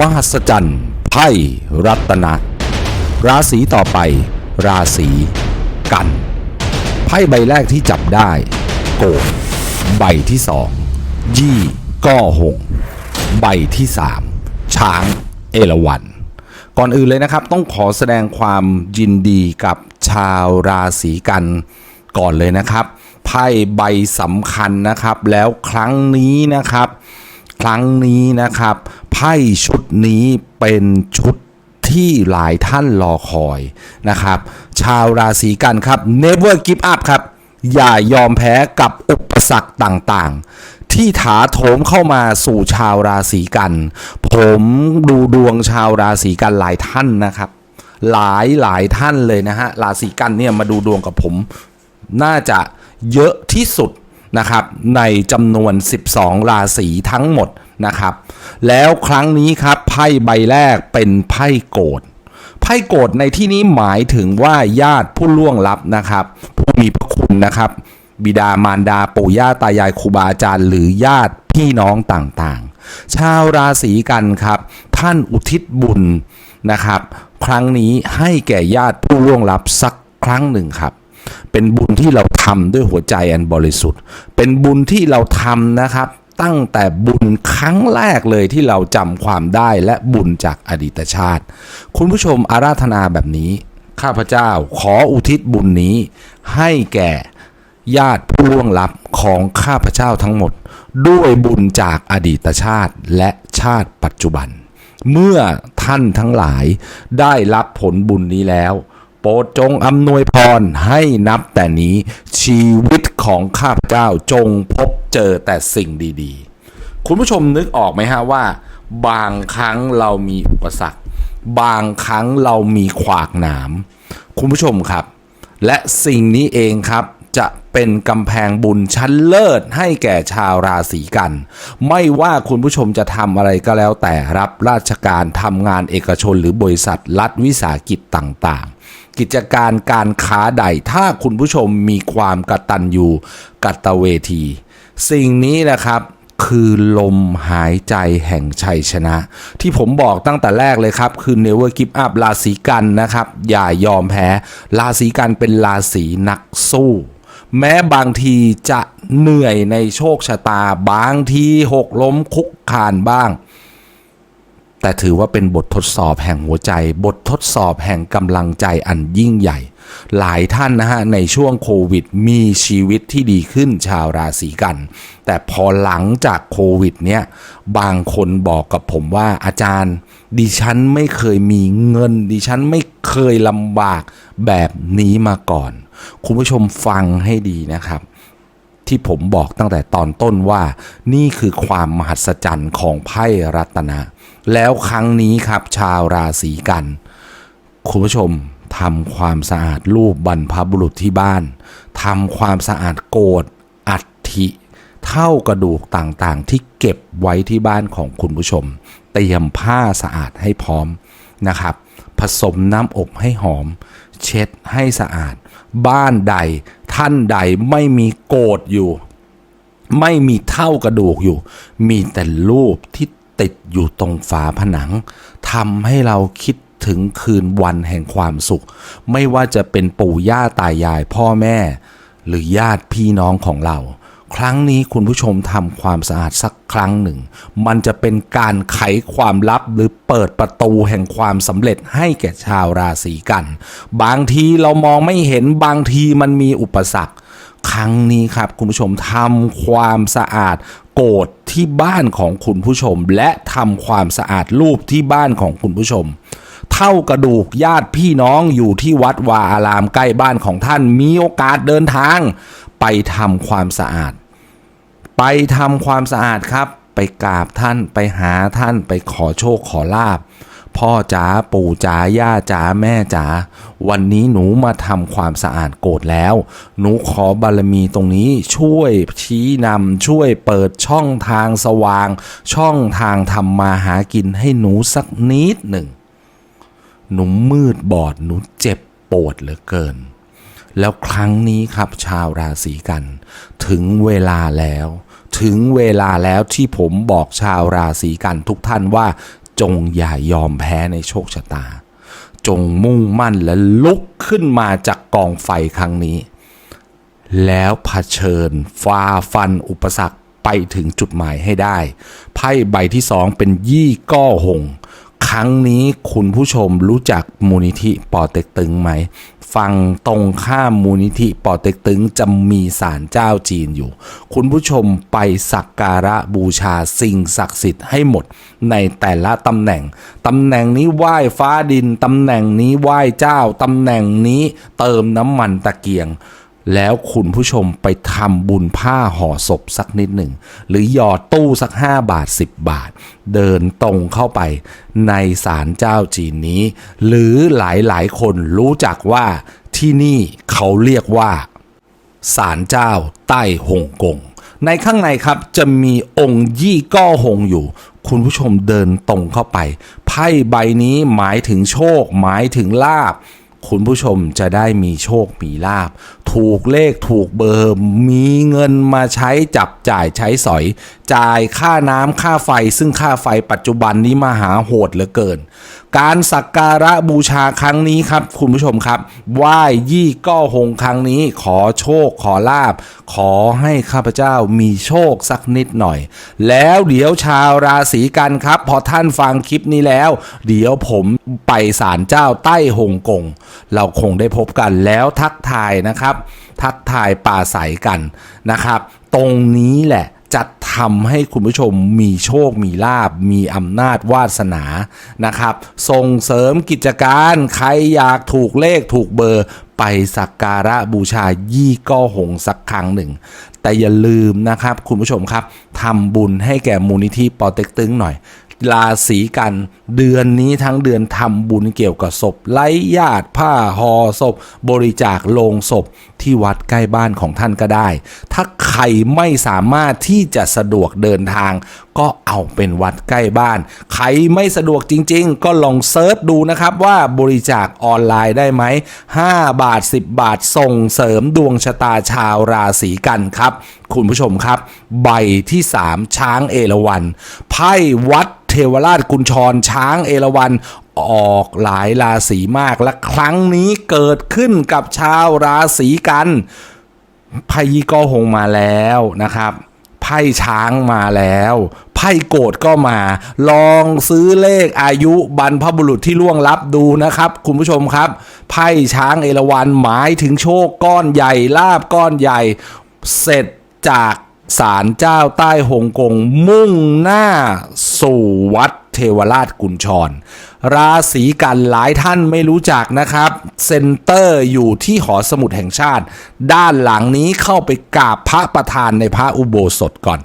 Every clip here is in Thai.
มหัศจรรย์ไพ่รัตนะ ราศีต่อไป ราศีกัน ไพ่ใบแรกที่จับได้ โกดใบที่สองยี่ก้อหงใบที่สามช้างเอราวัณก่อนอื่นเลยนะครับ ต้องขอแสดงความยินดีกับชาวราศีกันก่อนเลยนะครับ ไพ่ใบสำคัญนะครับ แล้วครั้งนี้นะครับ ครั้งนี้นะครับ ไพ่ชุดนี้เป็นชุดที่หลายท่านรอคอยนะครับ ชาวราศีกันครับ never give up ครับ อย่ายอมแพ้กับอุปสรรคต่างๆ ที่ถาโถมเข้ามาสู่ชาวราศีกัน ผมดูดวงชาวราศีกันหลายท่านนะครับ หลายหลายท่านเลยนะฮะ ราศีกันเนี่ยมาดูดวงกับผม น่าจะเยอะที่สุด นะครับในจำนวน 12 ราศีทั้งหมดนะครับ แล้วครั้งนี้ครับไพ่ใบแรกเป็นไพ่โกรธไพ่โกรธในที่นี้หมายถึงว่าญาติผู้ล่วงลับนะครับ ผู้มีพระคุณนะครับ บิดามารดาปู่ย่าตายายครูบาอาจารย์หรือญาติพี่น้องต่างๆ ชาวราศีกันครับ ท่านอุทิศบุญนะครับ ครั้งนี้ให้แก่ญาติผู้ล่วงลับสักครั้งหนึ่งครับ เป็นบุญที่เราทำด้วยหัวใจอันบริสุทธิ์ เป็นบุญที่เราทำนะครับ ตั้งแต่บุญครั้งแรกเลยที่เราจำความได้และบุญจากอดีตชาติ คุณผู้ชมอาราธนาแบบนี้ ข้าพเจ้าขออุทิศบุญนี้ ให้แก่ญาติผู้ล่วงลับของข้าพเจ้าทั้งหมด ด้วยบุญจากอดีตชาติและชาติปัจจุบัน เมื่อท่านทั้งหลายได้รับผลบุญนี้แล้ว ปรดจงอำนวยพรให้นับแต่นี้ชีวิตของข้าพเจ้าจงพบเจอแต่สิ่งดีๆ คุณผู้ชมนึกออกไหมฮะว่า บางครั้งเรามีอุปสรรค บางครั้งเรามีขวากหนาม คุณผู้ชมครับ และสิ่งนี้เองครับจะเป็นกำแพงบุญชั้นเลิศให้แก่ชาวราศีกัน ไม่ว่าคุณผู้ชมจะทำอะไรก็แล้วแต่รับราชการทำงานเอกชนหรือบริษัทรัฐวิสาหกิจต่าง กิจการการค้าใด ถ้าคุณผู้ชมมีความกระตัญญูกตเวที สิ่งนี้นะครับคือลมหายใจแห่งชัยชนะ ที่ผมบอกตั้งแต่แรกเลยครับ คือ never give up ราศีกันนะครับ อย่ายอมแพ้ ราศีกันเป็นราศีนักสู้ แม้บางทีจะเหนื่อยในโชคชะตา บางทีหกล้มคุกคานบ้าง แต่ถือว่าเป็นบททดสอบแห่งหัวใจ บททดสอบแห่งกำลังใจอันยิ่งใหญ่ หลายท่านนะฮะในช่วงโควิดมีชีวิตที่ดีขึ้นชาวราศีกัน แต่พอหลังจากโควิดเนี่ยบางคนบอกกับผมว่าอาจารย์ ดิฉันไม่เคยมีเงิน ดิฉันไม่เคยลำบากแบบนี้มาก่อน คุณผู้ชมฟังให้ดีนะครับที่ผมบอกตั้งแต่ตอนต้นว่า นี่คือความมหัศจรรย์ของไพ่รัตนะ แล้วครั้งนี้ครับชาวราศีกัน คุณผู้ชมทำความสะอาดรูปบรรพบุรุษที่บ้านทำความสะอาดโกรธอัฐิเท่ากระดูกต่างๆ ที่เก็บไว้ที่บ้านของคุณผู้ชม เตรียมผ้าสะอาดให้พร้อมนะครับ ผสมน้ำอบให้หอม เช็ดให้สะอาด บ้านใดท่านใดไม่มีโกรธอยู่ ไม่มีเท่ากระดูกอยู่ มีแต่รูปที่ ติดอยู่ตรงฝาผนังทำให้เราคิดถึงคืนวันแห่งความสุข ไม่ว่าจะเป็นปู่ย่าตายายพ่อแม่ หรือญาติพี่น้องของเรา ครั้งนี้คุณผู้ชมทำความสะอาดสักครั้งหนึ่ง มันจะเป็นการไขความลับหรือเปิดประตูแห่งความสำเร็จให้แก่ชาวราศีกัน บางทีเรามองไม่เห็นบางทีมันมีอุปสรรค ครั้งนี้ครับคุณผู้ชมทำความสะอาดโกรธที่บ้านของคุณผู้ชม และทำความสะอาดรูปที่บ้านของคุณผู้ชม เท่ากระดูกญาติพี่น้องอยู่ที่วัดวาอารามใกล้บ้านของท่านมีโอกาสเดินทาง ไปทำความสะอาด ไปทำความสะอาดครับ ไปกราบท่านไปหาท่านไปขอโชคขอลาบ พ่อจ๋าปู่จ๋าย่าจ๋าแม่จ๋าวันนี้หนูมาทำความสะอาดโกรธแล้ว หนูขอบารมีตรงนี้ช่วยชี้นำช่วยเปิดช่องทางสว่าง ช่องทางทำมาหากินให้หนูสักนิดหนึ่ง หนูมืดบอดหนูเจ็บปวดเหลือเกิน แล้วครั้งนี้ครับชาวราศีกัน ถึงเวลาแล้วถึงเวลาแล้วที่ผมบอกชาวราศีกันทุกท่านว่า จงอย่ายอมแพ้ในโชคชะตา จงมุ่งมั่นและลุกขึ้นมาจากกองไฟครั้งนี้ แล้วเผชิญฟ้าฟันอุปสรรคไปถึงจุดหมายให้ได้ ไพ่ใบที่สองเป็นยี่ก้อหง ครั้งนี้คุณผู้ชมรู้จักมูลนิธิปอเต็กตึงไหมฟังตรงข้ามมูลนิธิปอเต็กตึงจะมีศาลเจ้าจีนอยู่ คุณผู้ชมไปสักการะบูชาสิ่งศักดิ์สิทธิ์ให้หมดในแต่ละตำแหน่ง ตำแหน่งนี้ไหว้ฟ้าดิน ตำแหน่งนี้ไหว้เจ้า ตำแหน่งนี้เติมน้ำมันตะเกียง แล้วคุณผู้ชมไปทำบุญผ้าห่อศพสักนิดหนึ่ง หรือหยอดตู้สัก 5 บาท 10 บาท เดินตรงเข้าไปในศาลเจ้าจีนนี้ หรือหลายๆ คนรู้จักว่าที่นี่เขาเรียกว่าศาลเจ้าใต้ฮ่องกงในข้างในครับจะมีองค์ยี่ก้อหงอยู่ คุณผู้ชมเดินตรงเข้าไป ไพ่ใบนี้หมายถึงโชค หมายถึงลาบ คุณผู้ชมจะได้มีโชคมีลาบ ถูกเลขถูกเบอร์มีเงินมาใช้จับจ่ายใช้สอย จ่ายค่าน้ำค่าไฟ ซึ่งค่าไฟปัจจุบันนี้มหาโหดเหลือเกิน การสักการะบูชาครั้งนี้ครับ คุณผู้ชมครับไหว้ยี่ก้อหงครั้งนี้ ขอโชคขอลาบ ขอให้ข้าพเจ้ามีโชคสักนิดหน่อย แล้วเดี๋ยวชาวราศีกันครับ พอท่านฟังคลิปนี้แล้ว เดี๋ยวผมไปศาลเจ้าใต้ฮงกง เราคงได้พบกันแล้วทักทายนะครับทักทายป่าใสกันนะครับ ตรงนี้แหละจะทำให้คุณผู้ชมมีโชคมีลาบ มีอำนาจวาสนานะครับ ส่งเสริมกิจการ ใครอยากถูกเลขถูกเบอร์ไปสักการะบูชายี่ก้อหงสักครั้งหนึ่ง แต่อย่าลืมนะครับคุณผู้ชมครับทำบุญให้แก่มูลนิธิปอเต็กตึงหน่อย ราศีกัน เดือนนี้ทั้งเดือนทำบุญเกี่ยวกับศพไร้ญาติผ้าห่อศพ บริจาคโลงศพที่วัดใกล้บ้านของท่านก็ได้ ถ้าใครไม่สามารถที่จะสะดวกเดินทาง ก็เอาเป็นวัดใกล้บ้าน ใครไม่สะดวกจริง ๆ ก็ลองเซิร์ชดูนะครับว่าบริจาคออนไลน์ได้ไหม 5 บาท 10 บาทส่งเสริมดวงชะตาชาวราศีกันครับ คุณผู้ชมครับ ใบที่ 3 ช้างเอราวัณไพ่วัดเทวราชกุญชร ช้างเอราวัณออกหลายราศีมากและครั้งนี้เกิดขึ้นกับชาวราศีกันไพ่ยี่ก้อหงมาแล้วนะครับไพ่ช้างมาแล้วไพ่โกรธก็มา ลองซื้อเลขอายุบรรพบุรุษที่ล่วงลับดูนะครับ คุณผู้ชมครับไพ่ช้างเอราวัณหมายถึงโชคก้อนใหญ่ลาบก้อนใหญ่ เสร็จจาก ศาลเจ้าใต้ฮ่องกงมุ่งหน้าสู่วัดเทวราชกุญชร ราศีกันหลายท่านไม่รู้จักนะครับ เซ็นเตอร์อยู่ที่หอสมุดแห่งชาติ ด้านหลังนี้เข้าไปกราบพระประธานในพระอุโบสถก่อน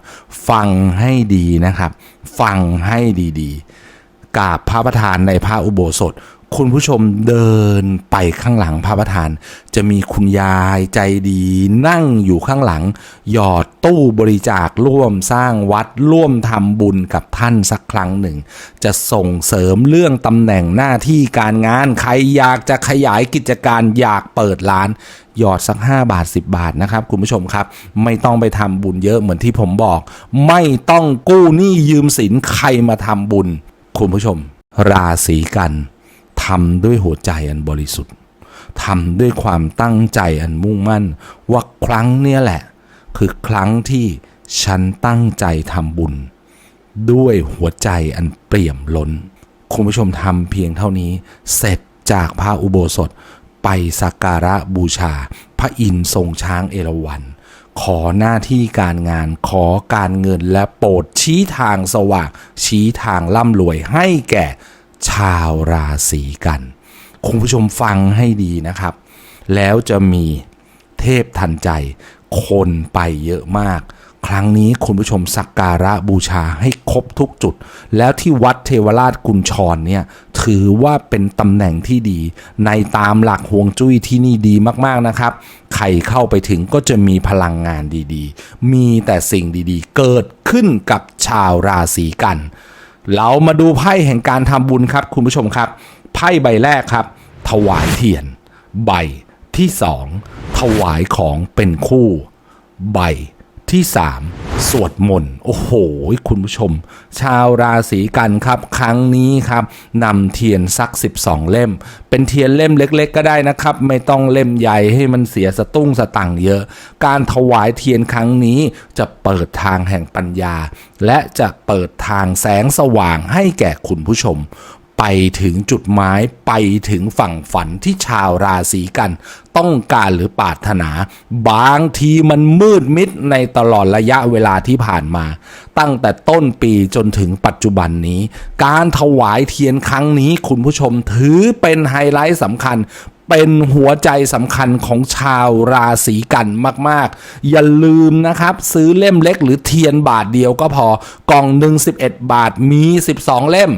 ฟังให้ดีนะครับ ฟังให้ดีๆกราบพระประธานในพระอุโบสถ คุณผู้ชมเดินไปข้างหลังพระประธาน จะมีคุณยายใจดีนั่งอยู่ข้างหลัง หยอดตู้บริจาคร่วมสร้างวัดร่วมทำบุญกับท่านสักครั้งหนึ่ง จะส่งเสริมเรื่องตำแหน่งหน้าที่การงาน ใครอยากจะขยายกิจการอยากเปิดร้าน หยอดสัก 5 บาท 10 บาทนะครับคุณผู้ชมครับ ไม่ต้องไปทำบุญเยอะเหมือนที่ผมบอก ไม่ต้องกู้หนี้ยืมสินใครมาทำบุญ คุณผู้ชม ราศีกัน ทำด้วยหัวใจอันบริสุทธิ์ทำด้วยความตั้งใจอันมุ่งมั่น ว่าครั้งเนี้ยแหละ คือครั้งที่ฉันตั้งใจทำบุญ ด้วยหัวใจอันเปี่ยมล้น คุณผู้ชมทำเพียงเท่านี้ เสร็จจากพระอุโบสถไปสักการะบูชา พระอินทร์ทรงช้างเอราวัณขอหน้าที่การงานขอการเงินและโปรดชี้ทางสว่าง ชี้ทางร่ำรวยให้แก่ ชาวราศีกันคุณผู้ชมฟังให้ดีนะครับ แล้วจะมีเทพทันใจ คนไปเยอะมาก ครั้งนี้คุณผู้ชมสักการะบูชาให้ครบทุกจุด แล้วที่วัดเทวราชกุญชรเนี่ยถือว่าเป็นตำแหน่งที่ดี ในตามหลักฮวงจุ้ยที่นี่ดีมากๆนะครับ ใครเข้าไปถึงก็จะมีพลังงานดีๆ มีแต่สิ่งดีๆ เกิดขึ้นกับชาวราศีกัน เรามาดูไพ่แห่งการทำบุญครับ คุณผู้ชมครับ ไพ่ใบแรกครับ ถวายเทียน ใบที่สองถวายของเป็นคู่ ใบ ที่ 3 สวดมนต์โอ้โห คุณผู้ชม ชาวราศีกันครับ ครั้งนี้ครับนำเทียนสัก 12 เล่ม เป็นเทียนเล่มเล็ก ๆ ก็ได้นะครับ ไม่ต้องเล่มใหญ่ให้มันเสียสตุ้งสตังเยอะ การถวายเทียนครั้งนี้จะเปิดทางแห่งปัญญา และจะเปิดทางแสงสว่างให้แก่คุณผู้ชม ไปถึงจุดหมายไปถึงฝั่งฝันที่ชาวราศีกัน ต้องการหรือปรารถนา บางทีมันมืดมิดในตลอดระยะเวลาที่ผ่านมา ตั้งแต่ต้นปีจนถึงปัจจุบันนี้ การถวายเทียนครั้งนี้คุณผู้ชมถือเป็นไฮไลท์สำคัญเป็นหัวใจสำคัญของชาวราศีกันมาก ๆ อย่าลืมนะครับ ซื้อเล่มเล็กหรือเทียนบาทเดียวก็พอ กล่องหนึ่ง11 บาทมี 12 เล่ม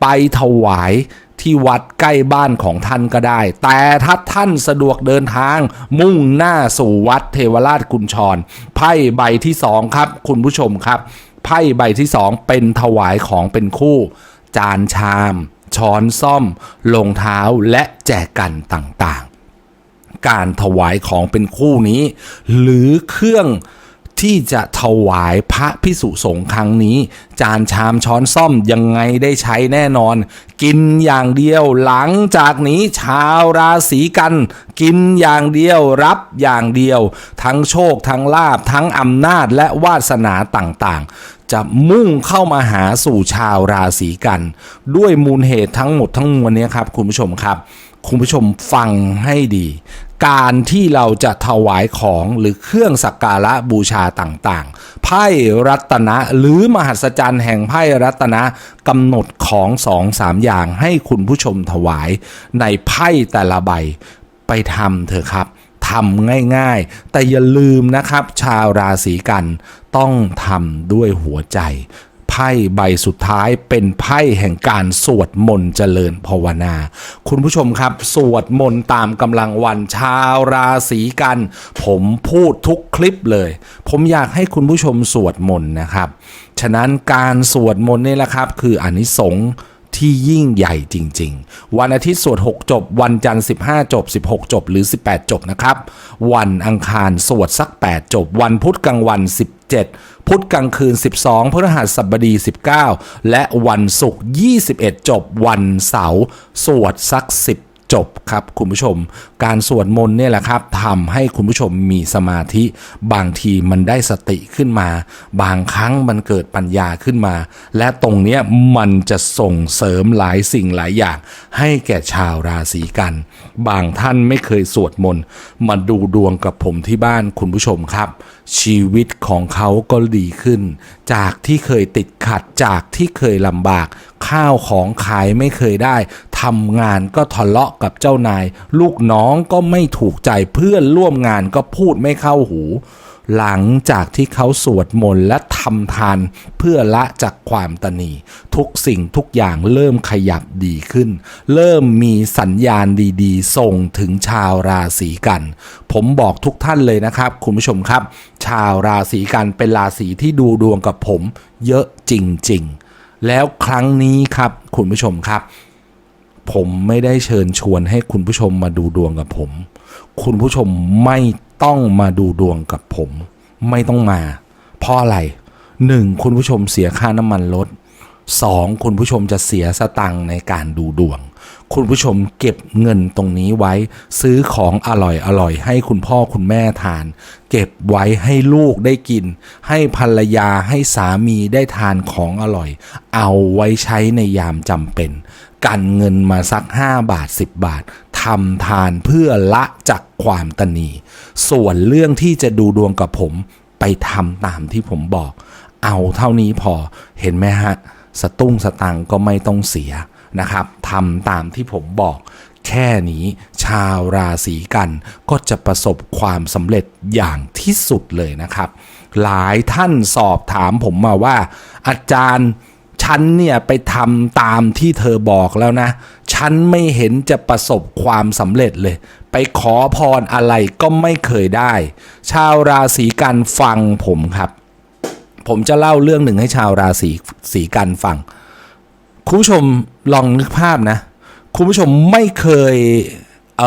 ไปถวายที่วัดใกล้บ้านของท่านก็ได้ แต่ถ้าท่านสะดวกเดินทางมุ่งหน้าสู่วัดเทวราชกุญชร ไพ่ใบที่สองครับ คุณผู้ชมครับ ไพ่ใบที่สองเป็นถวายของเป็นคู่ จานชาม ช้อนซ่อมรองเท้าและแจกันต่างๆ การถวายของเป็นคู่นี้ หรือเครื่อง ที่จะถวายพระพิสุสงฆ์ครั้งนี้ จานชามช้อนซ่อมยังไงได้ใช้แน่นอน กินอย่างเดียวหลังจากนี้ชาวราศีกัน กินอย่างเดียวรับอย่างเดียว ทั้งโชคทั้งลาบทั้งอำนาจและวาสนาต่างๆ จะมุ่งเข้ามาหาสู่ชาวราศีกัน ด้วยมูลเหตุทั้งหมดทั้งมวลนี้ครับคุณผู้ชมครับคุณผู้ชมฟังให้ดี การที่เราจะถวายของหรือเครื่องสักการะบูชาต่างๆ ไพ่รัตนะหรือมหัศจรรย์แห่งไพ่รัตนะกำหนดของสองสามอย่างให้คุณผู้ชมถวายในไพ่แต่ละใบไปทำเถอะครับทำง่ายๆ แต่อย่าลืมนะครับ ชาวราศีกันต้องทำด้วยหัวใจ ไพ่ใบสุดท้ายเป็นไพ่แห่งการสวดมนต์เจริญภาวนา คุณผู้ชมครับ สวดมนต์ตามกำลังวันชาวราศีกัน ผมพูดทุกคลิปเลย ผมอยากให้คุณผู้ชมสวดมนต์นะครับ ฉะนั้นการสวดมนต์นี่แหละครับ คืออานิสงส์ที่ยิ่งใหญ่จริง ๆ วันอาทิตย์สวด 6 จบ วันจันทร์ 15 จบ 16 จบ หรือ 18 จบนะครับ วันอังคารสวดสัก 8 จบ วันพุธกลางวัน 17 พุธกลางคืน 12 พฤหัสบดี 19 และวันศุกร์21 จบวันเสาร์สวดสัก 10 จบครับคุณผู้ชม การสวดมนต์เนี่ยแหละครับทำให้คุณผู้ชมมีสมาธิ บางทีมันได้สติขึ้นมา บางครั้งมันเกิดปัญญาขึ้นมา และตรงเนี้ยมันจะส่งเสริมหลายสิ่งหลายอย่าง ให้แก่ชาวราศีกัน บางท่านไม่เคยสวดมนต์มาดูดวงกับผมที่บ้านคุณผู้ชมครับ ชีวิตของเขาก็ดีขึ้น จากที่เคยติดขัดจากที่เคยลำบาก ข้าวของขายไม่เคยได้ ทำงานก็ทะเลาะกับเจ้านาย ลูกน้องก็ไม่ถูกใจเพื่อนร่วมงานก็พูดไม่เข้าหู หลังจากที่เขาสวดมนต์และทำทานเพื่อละจากความตนี ทุกสิ่งทุกอย่างเริ่มขยับดีขึ้น เริ่มมีสัญญาณดีๆ ส่งถึงชาวราศีกัน ผมบอกทุกท่านเลยนะครับ คุณผู้ชมครับ ชาวราศีกันเป็นราศีที่ดูดวงกับผม เยอะจริง ๆ แล้วครั้งนี้ครับ คุณผู้ชมครับ ผมไม่ได้เชิญชวนให้คุณผู้ชมมาดูดวงกับผม คุณผู้ชมไม่ต้องมาดูดวงกับผม ไม่ต้องมา เพราะอะไรหนึ่งคุณผู้ชมเสียค่าน้ำมันรถสองคุณผู้ชมจะเสียสตังค์ในการดูดวง คุณผู้ชมเก็บเงินตรงนี้ไว้ ซื้อของอร่อยอร่อยให้คุณพ่อคุณแม่ทาน เก็บไว้ให้ลูกได้กิน ให้ภรรยาให้สามีได้ทานของอร่อย เอาไว้ใช้ในยามจำเป็น กันเงินมาสัก 5 บาท 10 บาททำทานเพื่อละจากความตนี ส่วนเรื่องที่จะดูดวงกับผมไปทำตามที่ผมบอก เอาเท่านี้พอเห็นไหมฮะ สตุ้งสตังก็ไม่ต้องเสียนะครับทำตามที่ผมบอกแค่นี้ชาวราศีกันก็จะประสบความสำเร็จอย่างที่สุดเลยนะครับ หลายท่านสอบถามผมมาว่า อาจารย์ ฉันเนี่ยไปทำตามที่เธอบอกแล้วนะ ฉันไม่เห็นจะประสบความสำเร็จเลย ไปขอพรอะไรก็ไม่เคยได้ ชาวราศีกันฟังผมครับ ผมจะเล่าเรื่องหนึ่งให้ชาวราศีสีกันฟัง คุณผู้ชมลองนึกภาพนะ คุณผู้ชมไม่เคยเ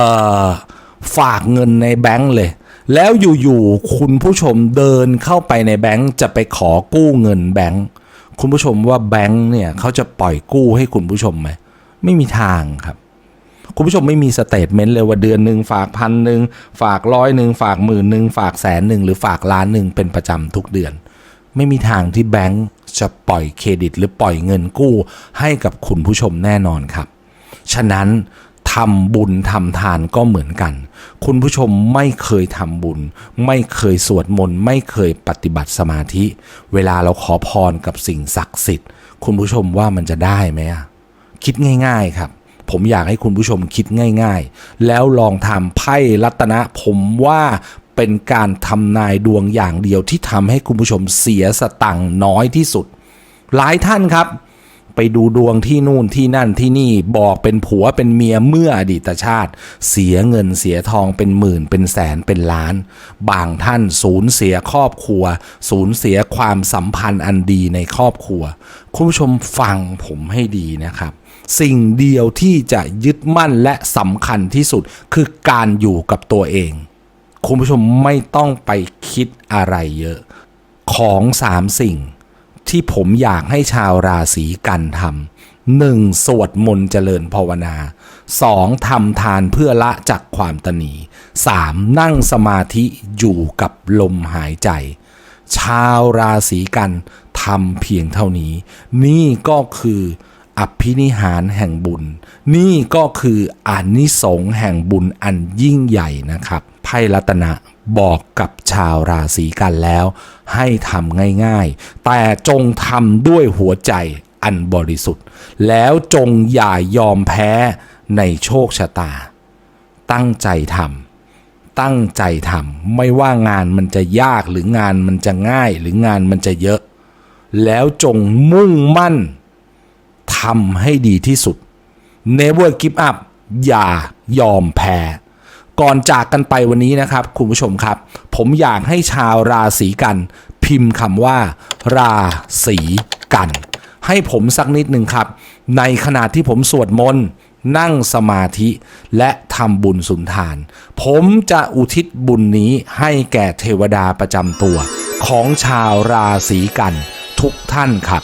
ฝากเงินในแบงก์เลย แล้วอยู่ๆคุณผู้ชมเดินเข้าไปในแบงก์จะไปขอกู้เงินแบงก์ คุณผู้ชมว่าแบงก์เนี่ยเขาจะปล่อยกู้ให้คุณผู้ชมไหมไม่มีทางครับ คุณผู้ชมไม่มีสเตทเมนต์เลยว่าเดือนหนึ่งฝากพันหนึ่งฝากร้อยหนึ่งฝากหมื่นหนึ่งฝากแสนหนึ่งหรือฝากล้านหนึ่งเป็นประจำทุกเดือน ไม่มีทางที่แบงก์จะปล่อยเครดิต หรือปล่อยเงินกู้ให้กับคุณผู้ชมแน่นอนครับ ฉะนั้น ทำบุญทำทานก็เหมือนกัน คุณผู้ชมไม่เคยทำบุญ ไม่เคยสวดมนต์ไม่เคยปฏิบัติสมาธิ เวลาเราขอพรกับสิ่งศักดิ์สิทธิ์ คุณผู้ชมว่ามันจะได้ไหมคิดง่าย ๆครับ ผมอยากให้คุณผู้ชมคิดง่าย ๆ แล้วลองทำไพ่รัตนะผมว่าเป็นการทำนายดวงอย่างเดียวที่ทำให้คุณผู้ชมเสียสตังค์น้อยที่สุด หลายท่านครับ ไปดูดวงที่นู่นที่นั่นที่นี่บอกเป็นผัวเป็นเมียเมื่ออดีตชาติ เสียเงินเสียทองเป็นหมื่นเป็นแสนเป็นล้าน บางท่านสูญเสียครอบครัว สูญเสียความสัมพันธ์อันดีในครอบครัว คุณผู้ชมฟังผมให้ดีนะครับ สิ่งเดียวที่จะยึดมั่นและสำคัญที่สุดคือการอยู่กับตัวเอง คุณผู้ชมไม่ต้องไปคิดอะไรเยอะ ของสามสิ่ง ที่ผมอยากให้ชาวราศีกันทำหนึ่งสวดมนต์เจริญภาวนาสองทำทานเพื่อละจากความตนีสามนั่งสมาธิอยู่กับลมหายใจ ชาวราศีกันทำเพียงเท่านี้ นี่ก็คืออภินิหารแห่งบุญ นี่ก็คืออนิสงส์แห่งบุญอันยิ่งใหญ่นะครับไพ่รัตนะ บอกกับชาวราศีกันแล้ว ให้ทำง่ายๆ แต่จงทำด้วยหัวใจอันบริสุทธิ์ แล้วจงอย่ายอมแพ้ในโชคชะตา ตั้งใจทำตั้งใจทำไม่ว่างานมันจะยากหรืองานมันจะง่ายหรืองานมันจะเยอะ แล้วจงมุ่งมั่นทำให้ดีที่สุด Never give up อย่ายอมแพ้ ก่อนจากกันไปวันนี้นะครับ คุณผู้ชมครับ ผมอยากให้ชาวราศีกัน พิมพ์คำว่า ราศีกัน ให้ผมสักนิดหนึ่งครับ ในขณะที่ผมสวดมนต์นั่งสมาธิและทำบุญสุนทาน ผมจะอุทิศบุญนี้ให้แก่เทวดาประจำตัว ของชาวราศีกันทุกท่านครับ